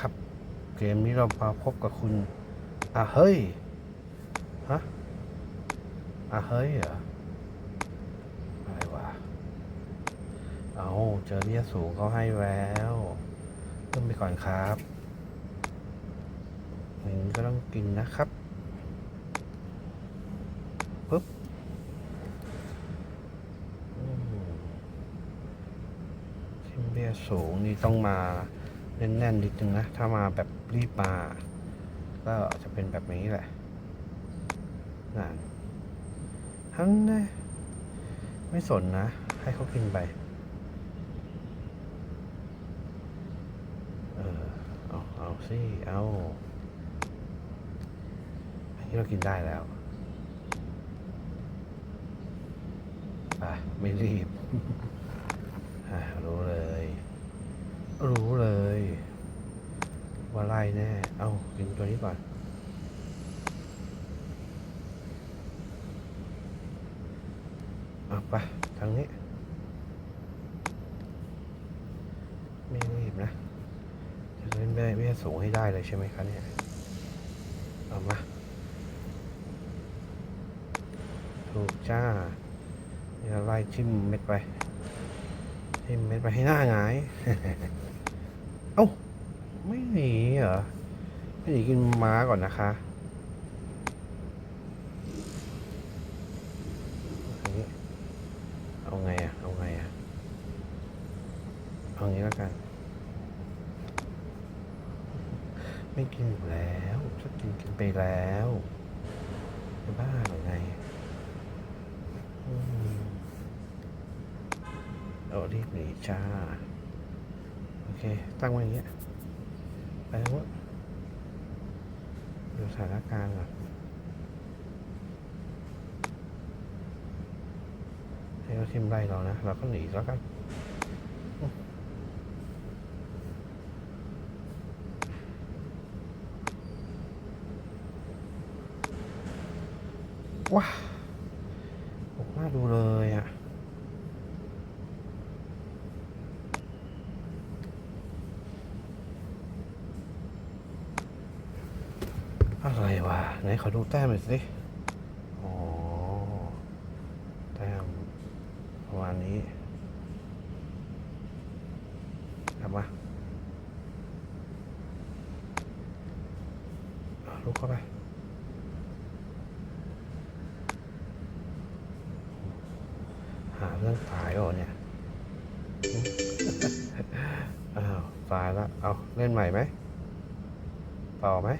ครับ เกมนี้เรามาพบกับคุณอะเฮ้ยฮะอะเฮ้ยเหรออะไรวะเอาเจอเนี่ยสูงเขาให้แล้วเริ่มไปก่อนครับอย่งนี้ก็ต้องกินนะครับปึ๊บอืมชิมเบียสูงนี่ต้องมา แน่นๆนิดนึงนะ ถ้ามาแบบรีบมาก็จะเป็นแบบนี้แหละนั่นฮันนะไม่สนนะ ให้เขากินไป เออ เอา เอาสิ เอาอันนี้เรากินได้แล้วไปไม่รีบอะรู้เลย รู้เลย ว่าไล่แน่ เอากินตัวนี้ก่อน เอาไปทางนี้ ไม่รีบนะ จะเล่นแม่แม่สูงให้ได้เลยใช่ไหมคะเนี่ย เอามา ถูกจ้านี่เราไล่จิ้มเม็ดไปจิ้มเม็ดไปให้หน้าหงาย เอ้า ไม่หนีเหรอไม่หนีกินม้าก่อนนะคะเอาไงอะเอาไงอะเอางี้แล้วกัน ไม่กินอยู่แล้วถ้ากินกินไปแล้วจะบ้าหรือไงอเอารีบหนีจ้า โอเค ตั้งไว้อย่างเงี้ย ไปแล้ววะดูสถานการณ์ก่อนให้เขาทิมไล่เรานะ เราก็หนีแล้วกันว้าผมน่าดูเลยอะ อะไรวะไหนขอดูแต้มหน่อยสิอ๋อแต้มประมาณนี้กลับมาอะลุกเข้าไปหาเรื่องตายเหรอเนี่ยอ้าวตายแล้วเอาเล่นใหม่ไหมต่อไหม